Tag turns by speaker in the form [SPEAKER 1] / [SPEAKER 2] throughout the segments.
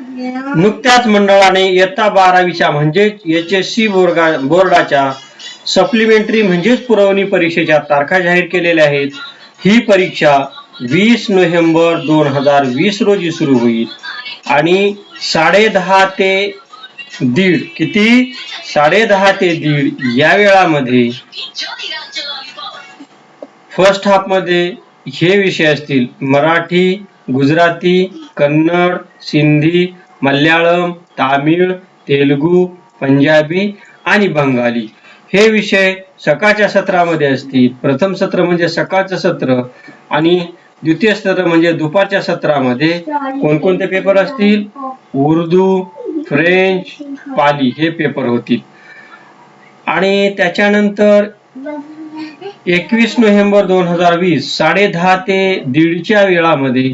[SPEAKER 1] नुकत्याच मंडळाने इयत्ता बारावीच्या म्हणजेच एच एस सी बोर्डाच्या सप्लिमेंटरी म्हणजेच पुरवणी परीक्षेच्या तारखा जाहीर केलेल्या आहेत. ही परीक्षा वीस नोव्हेंबर दोन हजार वीस रोजी सुरू होईल. आणि साडे दहा ते दीड किती? साडे दहा ते दीड या वेळामध्ये फर्स्ट हाफमध्ये हे विषय असतील मराठी गुजराती कन्नड सिंधी मल्याळम तामिळ तेलुगू पंजाबी आणि बंगाली. हे विषय सकाळच्या सत्रामध्ये असतील. प्रथम सत्र म्हणजे सकाळचं सत्र आणि द्वितीय सत्र म्हणजे दुपारच्या सत्रामध्ये कोणकोणते पेपर असतील? उर्दू फ्रेंच पाली हे पेपर होतील. आणि त्याच्यानंतर एकवीस नोव्हेंबर दोन हजार वीस साडे दहा ते दीडच्या वेळामध्ये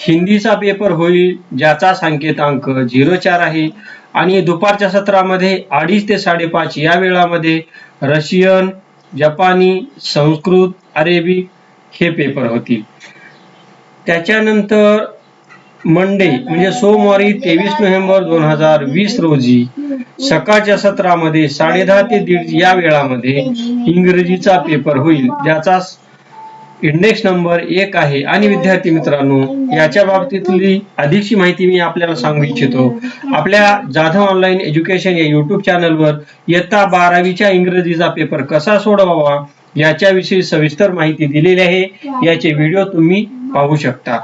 [SPEAKER 1] हिंदीचा पेपर होईल ज्याचा संकेतांक झिरो चार आहे. आणि दुपारच्या सत्रामध्ये अडीच ते साडेपाच या वेळामध्ये रशियन जपानी संस्कृत अरेबिक हे पेपर होतील. त्याच्यानंतर मंडे म्हणजे सोमवारी तेवीस नोव्हेंबर दोन हजार वीस रोजी सकाळच्या सत्रामध्ये साडे दहा ते दीड या वेळामध्ये इंग्रजीचा पेपर होईल ज्याचा इंडेक्स नंबर एक आहे. आणि विद्यार्थी मित्रांनो याच्या बाबतीतली अधिकची माहिती मी आपल्याला सांगू इच्छितो. आपल्या जाधव ऑनलाईन एज्युकेशन या युट्यूब चॅनलवर इयत्ता बारावीच्या इंग्रजीचा पेपर कसा सोडवावा याच्याविषयी सविस्तर माहिती दिलेली आहे. याचे व्हिडिओ तुम्ही पाहू शकता.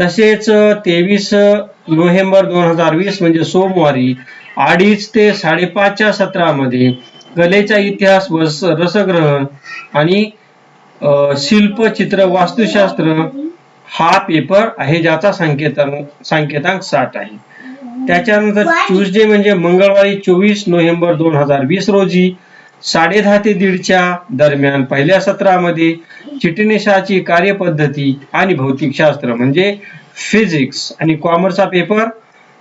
[SPEAKER 1] तसेच तेवीस नोव्हेंबर दोन हजार वीस म्हणजे सोमवारी अडीच ते साडेपाचच्या सत्रामध्ये कलेचा इतिहास व रसग्रहण आणि शिल्प चित्र वास्तुशास्त्र हा पेपर आहे ज्याचा संकेतांक संकेतांक साठ आहे. त्याच्यानंतर ट्युजडे म्हणजे मंगळवारी चोवीस नोव्हेंबर दोन हजार वीस रोजी साडे दहा ते दीडच्या दरम्यान पहिल्या सत्रामध्ये चिटणीसाची कार्यपद्धती आणि भौतिकशास्त्र म्हणजे फिजिक्स आणि कॉमर्सचा पेपर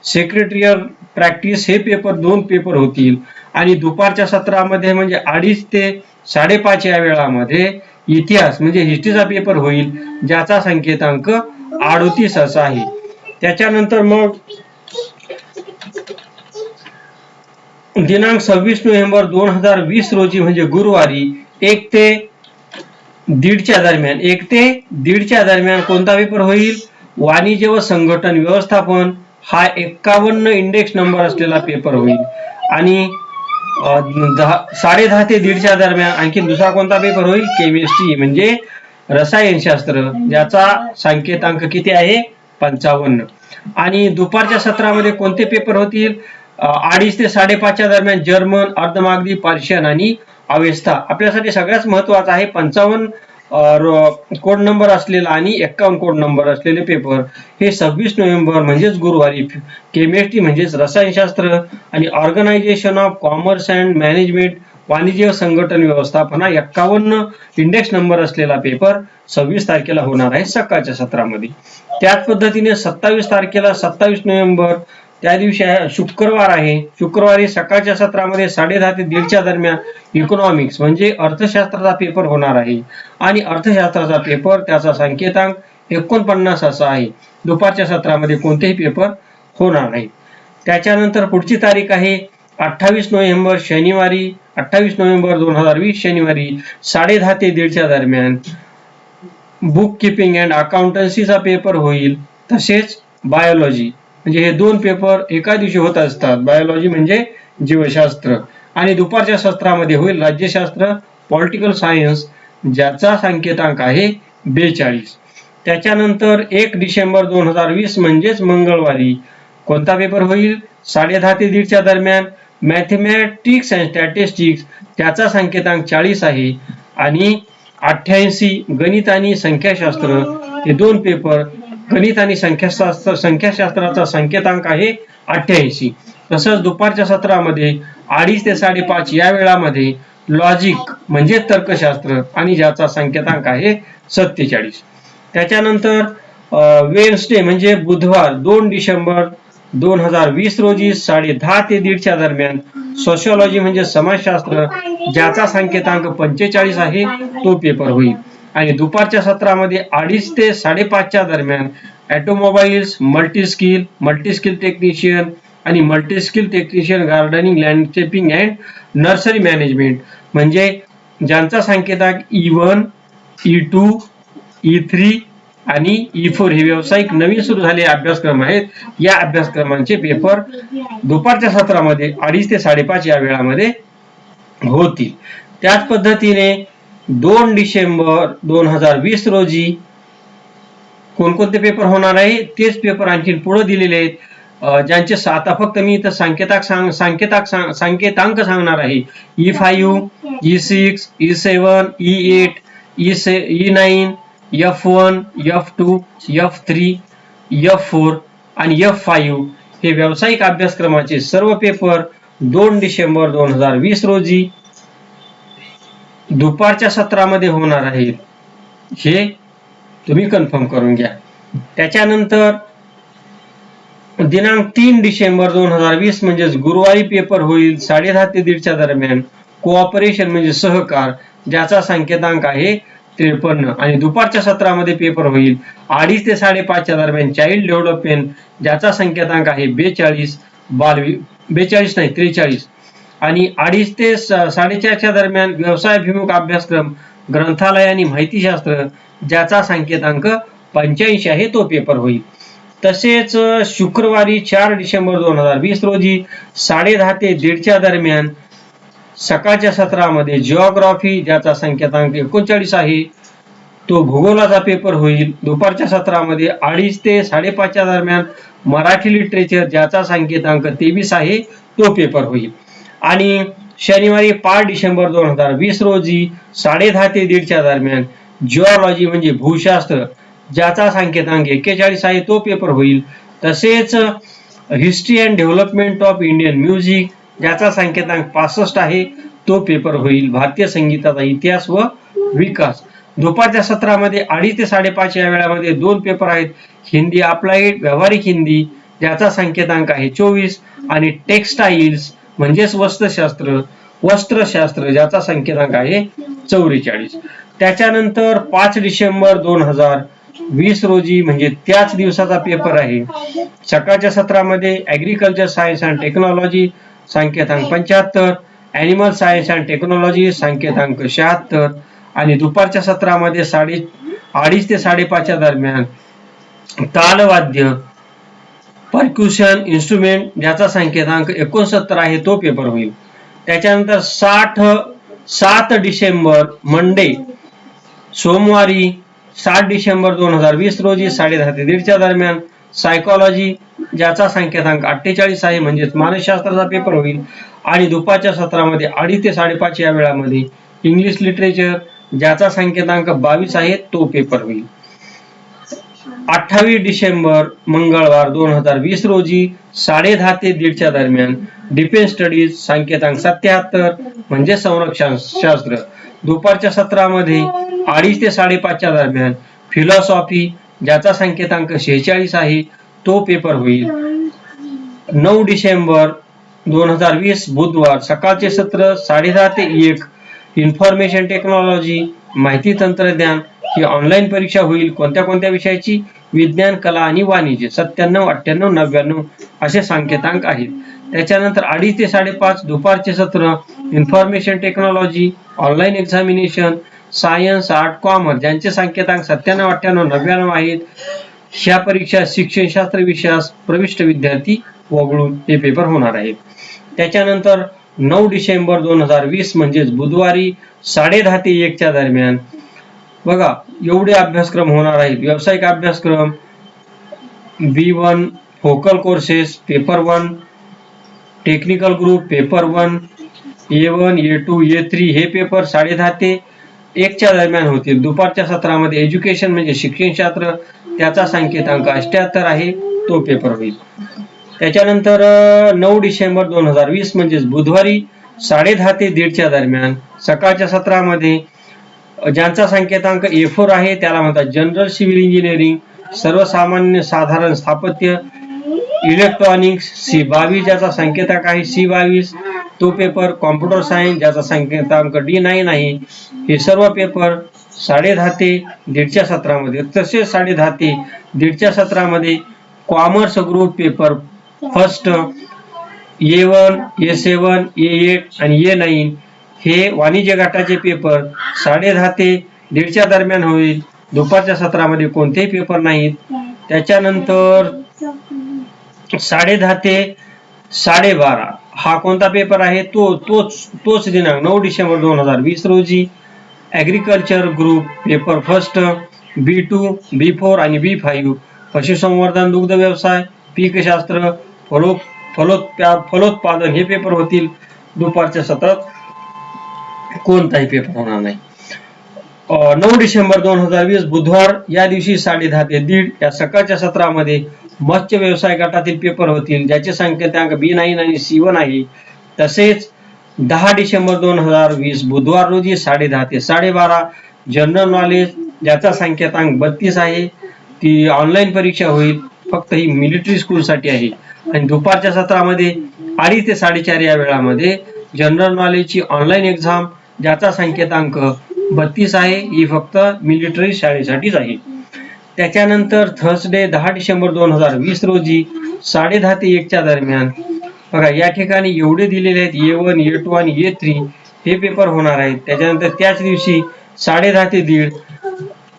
[SPEAKER 1] सेक्रेटरियल प्रॅक्टिस हे पेपर दोन पेपर होतील. आणि दुपारच्या सत्रामध्ये म्हणजे अडीच ते साडेपाच या वेळामध्ये इतिहास म्हणजे हिस्ट्रीचा पेपर होईल ज्याचा संकेतांक अडोतीस असा आहे. त्याच्यानंतर मग दिनांक सव्वीस नोव्हेंबर दोन हजार वीस रोजी म्हणजे गुरुवारी एक ते दीडच्या दरम्यान एक ते दीडच्या दरम्यान कोणता पेपर होईल? वाणिज्य व संघटन व्यवस्थापन हा एक्कावन्न इंडेक्स नंबर असलेला पेपर होईल. आणि दहा साडे दहा ते दीडच्या दरम्यान आणखी दुसरा कोणता पेपर होईल? केमिस्ट्री म्हणजे रसायनशास्त्र ज्याचा संकेतांक किती आहे? पंचावन्न. आणि दुपारच्या सत्रामध्ये कोणते पेपर होतील? अडीच ते साडेपाचच्या दरम्यान जर्मन अर्धमागधी पर्शियन आणि अवेस्ता आपल्यासाठी सगळ्यात महत्त्वाचा आहे पंचावन्न कोड नंबर असलेला आणि एक्कावन्न कोड नंबर असलेले पेपर हे सव्वीस नोव्हेंबर म्हणजेच गुरुवारी. केमिस्ट्री म्हणजेच रसायनशास्त्र आणि organisation of commerce and management वाणिज्य संघटन व्यवस्थापना एक्कावन्न इंडेक्स नंबर असलेला पेपर सव्वीस तारखेला होणार आहे सकाळच्या सत्रामध्ये. त्याच पद्धतीने सत्तावीस तारखेला सत्तावीस नोव्हेंबर त्या दिवशी शुक्रवार आहे. शुक्रवारी सकाळच्या सत्रामध्ये साडे दहा ते दीडच्या दरम्यान इकॉनॉमिक्स म्हणजे अर्थशास्त्राचा पेपर होणार आहे. आणि अर्थशास्त्राचा पेपर त्याचा संकेतांक एकोणपन्नास असा आहे. दुपारच्या सत्रामध्ये कोणतेही पेपर होणार नाही. त्याच्यानंतर पुढची तारीख आहे अठ्ठावीस नोव्हेंबर शनिवारी अठ्ठावीस नोव्हेंबर दोन हजार वीस शनिवारी साडे दहा ते दीडच्या दरम्यान बुक किपिंग अँड अकाउंटन्सीचा पेपर होईल. तसेच बायोलॉजी म्हणजे हे दोन पेपर एका दिवशी होत असतात. बायोलॉजी म्हणजे जीवशास्त्र. आणि दुपारच्या सत्रामध्ये होईल राज्यशास्त्र पॉलिटिकल सायन्स ज्याचा संकेतांक आहे बेचाळीस. त्याच्यानंतर एक डिसेंबर दोन हजार वीस म्हणजेच मंगळवारी कोणता पेपर होईल? साडे दहा ते दीडच्या दरम्यान मॅथमॅटिक्स अँड स्टॅटिस्टिक्स त्याचा संकेतांक चाळीस आहे. आणि अठ्ठ्याऐंशी गणित आणि संख्याशास्त्र हे दोन पेपर गणित आणि संख्याशास्त्र संख्याशास्त्राचा संकेतांक आहे अठ्ठ्याऐंशी. तसंच दुपारच्या सत्रामध्ये अडीच ते साडेपाच या वेळामध्ये लॉजिक म्हणजे तर्कशास्त्र आणि ज्याचा संकेतांक आहे सत्तेचाळीस. त्याच्यानंतर वेन्सडे म्हणजे बुधवार दोन डिसेंबर दोन हजार वीस रोजी साडे दहा ते दीडच्या दरम्यान सोशिओलॉजी म्हणजे समाजशास्त्र ज्याचा संकेतांक पंचेचाळीस आहे तो पेपर होईल. आणि दुपारच्या सत्रामध्ये अडीच ते साडेपाचच्या दरम्यान automobiles multi skill multi skill technician आणि multi skill technician gardening landscaping and nursery management. म्हणजे ज्यांचा सांकेताक E one E two E three आणि ई फोर हे व्यावसायिक नवीन सुरू झालेले अभ्यासक्रम आहेत. या अभ्यासक्रमांचे पेपर दुपारच्या सत्रामध्ये अडीच ते साडेपाच या वेळामध्ये होतील. त्याच पद्धतीने दोन डिसेंबर दोन हजार वीस रोजी कोणकोणते पेपर होणार आहे तेच पेपर आणखी पुढे दिलेले आहेत. ज्यांचे आता फक्त मी इथं सांकेताक सांग संकेताक सांग सांकेतांक सांगणार आहे. E five E six E seven E eight E से E nine F one F two F three F four आणि एफ फाईव्ह हे व्यावसायिक अभ्यासक्रमाचे सर्व पेपर दोन डिसेंबर दोन हजार वीस रोजी दुपारच्या सत्रामध्ये होणार आहे. हे तुम्ही कन्फर्म करून घ्या. त्याच्यानंतर दिनांक तीन डिसेंबर दोन हजार वीस म्हणजेच गुरुवारी पेपर होईल साडे दहा ते दीडच्या दरम्यान. कोऑपरेशन म्हणजे सहकार ज्याचा संकेतांक आहे त्रेपन्न. आणि दुपारच्या सत्रामध्ये पेपर होईल अडीच ते साडेपाचच्या दरम्यान चाइल्ड डेव्हलपमेंट ज्याचा संकेतांक आहे बेचाळीस बालवि बेचाळीस नाही त्रेचाळीस. आणि अडीच ते साडेचारच्या दरम्यान व्यवसायाभिमुख अभ्यासक्रम ग्रंथालय आणि माहितीशास्त्र ज्याचा संकेतांक पंच्याऐंशी आहे तो पेपर होईल. तसेच शुक्रवारी चार डिसेंबर दोन हजार वीस रोजी साडे दहा ते दीडच्या दरम्यान सकाळच्या सत्रामध्ये जिओग्राफी ज्याचा संकेतांक एकोणचाळीस आहे तो भूगोलाचा पेपर होईल. दुपारच्या सत्रामध्ये अडीच ते साडेपाचच्या दरम्यान मराठी लिटरेचर ज्याचा संकेतांक तेवीस आहे तो पेपर होईल. आणि शनिवारी पाच डिसेंबर दोन हजार वीस रोजी साडे दहा ते दीडच्या दरम्यान जिओलॉजी म्हणजे भूशास्त्र ज्याचा संकेतांक एक्केचाळीस आहे तो पेपर होईल. तसेच history and development of Indian music ज्याचा संकेतांक पासष्ट आहे तो पेपर होईल. भारतीय संगीताचा इतिहास व विकास. दुपारच्या सत्रामध्ये अडीच ते साडेपाच या वेळामध्ये दोन पेपर आहेत. हिंदी अप्लाइड व्यावहारिक हिंदी ज्याचा संकेतांक आहे चोवीस. आणि टेक्स्टाईल्स म्हणजेच वस्त्रशास्त्र वस्त्रशास्त्र ज्याचा संकेतांक आहे चौवेचाळीस. त्याच्यानंतर पाच डिसेंबर दोन हजार वीस रोजी म्हणजे त्याच दिवसाचा पेपर आहे. सकाळच्या सत्रामध्ये ऍग्रिकल्चर सायन्स अँड टेक्नॉलॉजी संकेतांक पंच्याहत्तर अॅनिमल सायन्स अँड टेक्नॉलॉजी संकेतांक शहात्तर आणि दुपारच्या सत्रामध्ये साडे अडीच ते साडेपाचच्या दरम्यान तालवाद्य परक्युशन इन्स्ट्रुमेंट ज्याचा संकेतांक एकोणसत्तर आहे तो पेपर होईल. त्याच्यानंतर साठ सात डिसेंबर मंडे सोमवारी सात डिसेंबर दोन हजार वीस रोजी साडे दहा ते दीडच्या दरम्यान सायकॉलॉजी ज्याचा संकेतांक अठ्ठेचाळीस आहे म्हणजेच मानसशास्त्राचा पेपर होईल. आणि दुपारच्या सत्रामध्ये अडीच ते साडेपाच या वेळामध्ये इंग्लिश लिटरेचर ज्याचा संकेतांक बावीस आहे तो पेपर होईल. अठ्ठावीस डिसेंबर मंगळवार दोन हजार वीस रोजी साडे दहा ते दीडच्या दरम्यान डिफेन्स स्टडीज संकेतांक सत्याहत्तर म्हणजे संरक्षण शास्त्र. दुपारच्या सत्रामध्ये अडीच ते साडेपाचच्या दरम्यान फिलॉसॉफी ज्याचा संकेतांक शेहेचाळीस आहे तो पेपर होईल. नऊ डिसेंबर दोन हजार वीस बुधवार सकाळचे सत्र साडे दहा ते एक. इन्फॉर्मेशन टेक्नॉलॉजी माहिती तंत्रज्ञान ही ऑनलाईन परीक्षा होईल कोणत्या कोणत्या विषयाची? विज्ञान कला आणि वाणिज्य सत्त्याण्णव अठ्ठ्याण्णव नव्याण्णव असे संकेतांक आहेत. त्याच्यानंतर अडीच ते साडेपाच दुपारचे सत्र information technology online examination science art commerce ज्यांचे संकेतांक सत्त्याण्णव अठ्ठ्याण्णव नव्याण्णव आहेत ह्या परीक्षा शिक्षणशास्त्र विषयास प्रविष्ट विद्यार्थी वगळून हे पेपर होणार आहेत. त्याच्यानंतर नऊ डिसेंबर दोन हजार वीस म्हणजेच बुधवारी साडे दहा ते एकच्या दरम्यान बघा एवढे अभ्यासक्रम होणार आहेत. व्यावसायिक अभ्यासक्रम B one focal courses paper one technical group paper one A one A two A three हे पेपर साडे दहा ते एकच्या दरम्यान होतील दुपारच्या सत्रामध्ये एज्युकेशन म्हणजे शिक्षणशास्त्र त्याचा संकेतांक अष्ट्याहत्तर आहे तो पेपर होईल. त्याच्यानंतर नऊ डिसेंबर दोन हजार वीस म्हणजेच बुधवारी साडे दहा ते दीडच्या दरम्यान सकाळच्या सत्रामध्ये ज्यांचा संकेतांक ए फोर आहे त्याला म्हणतात जनरल सिव्हिल इंजिनिअरिंग सर्वसामान्य साधारण स्थापत्य इलेक्ट्रॉनिक्स सी बावीस ज्याचा संकेतांक आहे सी बावीस तो पेपर कॉम्प्युटर सायन्स ज्याचा संकेतांक डी नाईन आहे हे सर्व पेपर साडे दहा ते दीडच्या सत्रामध्ये तसेच साडे दहा ते दीडच्या सत्रामध्ये commerce group paper first A one A seven A eight आणि ए नाईन हे वाणिज्य गटाचे पेपर साडे दहा ते दीडच्या दरम्यान होईल. दुपारच्या सत्रामध्ये कोणतेही पेपर नाहीत. त्याच्यानंतर साडे दहा ते साडेबारा हा कोणता पेपर आहे? तो तोच तोच दिनांक नऊ डिसेंबर दोन हजार वीस रोजी agriculture group paper first B two B four आणि बी फाईव्ह पशुसंवर्धन दुग्ध व्यवसाय पीकशास्त्र फलो फलोत्पा फलोत्पादन हे पेपर होतील दुपारच्या सत्रात. कोणताही पेपर होणार नाही. नऊ डिसेंबर दोन हजार वीस बुधवार या दिवशी साडे दहा ते दीड या सकाळच्या सत्रामध्ये मत्स्य व्यवसाय गटातील पेपर होतील ज्याचे संकेतांक बी नाईन आणि सी वन आहे. तसेच दहा डिसेंबर दोन हजार वीस बुधवार रोजी साडे दहा ते साडेबारा जनरल नॉलेज ज्याचा संकेतांक बत्तीस आहे ती ऑनलाईन परीक्षा होईल फक्त ही मिलिटरी स्कूलसाठी आहे. आणि दुपारच्या सत्रामध्ये अडीच ते साडेचार या वेळामध्ये जनरल नॉलेजची ऑनलाईन एक्झाम ज्याचा संकेतांक बत्तीस आहे ही फक्त मिलिटरी शाळेसाठीच आहे. त्याच्यानंतर थर्सडे दहा डिसेंबर दोन हजार वीस रोजी साडे दहा ते एकच्या दरम्यान बघा या ठिकाणी एवढे दिलेले आहेत ए वन ए टू आणि ए थ्री हे पेपर होणार आहेत. त्याच्यानंतर त्याच दिवशी साडे दहा ते दीड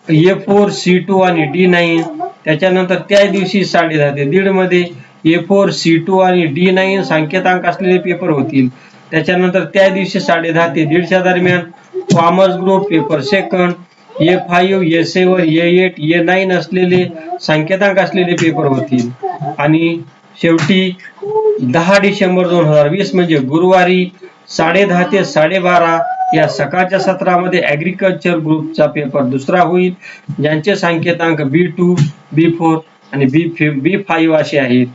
[SPEAKER 1] ए फोर सी टू आणि डी नाईन त्याच्यानंतर त्याच दिवशी साडे दहा ते दीडमध्ये ए फोर सी टू आणि डी नाईन संकेतांक असलेले पेपर होतील. त्याच्यानंतर त्या दिवशी साडे दहा ते दीडच्या दरम्यान farmers group paper second A five A seven A eight A nine असलेले संकेतांक असलेले पेपर होतील आणि शेवटी दहा डिसेंबर दोन हजार वीस म्हणजे गुरुवारी साडे दहा ते साडेबारा या सकाळच्या सत्रामध्ये ॲग्रिकल्चर ग्रुपचा पेपर दुसरा होईल. ज्यांचे संकेतांक बी टू बी फोर आणि बी बी फाईव्ह असे आहेत.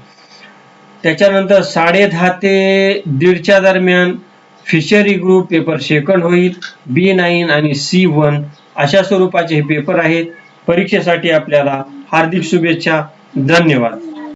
[SPEAKER 1] त्याच्यानंतर साडे दहा ते दीडच्या दरम्यान फिशरी ग्रुप पेपर सेकंड होईल बी नाईन आणि सी वन अशा स्वरूपाचे हे पेपर आहेत. परीक्षेसाठी आपल्याला हार्दिक शुभेच्छा धन्यवाद.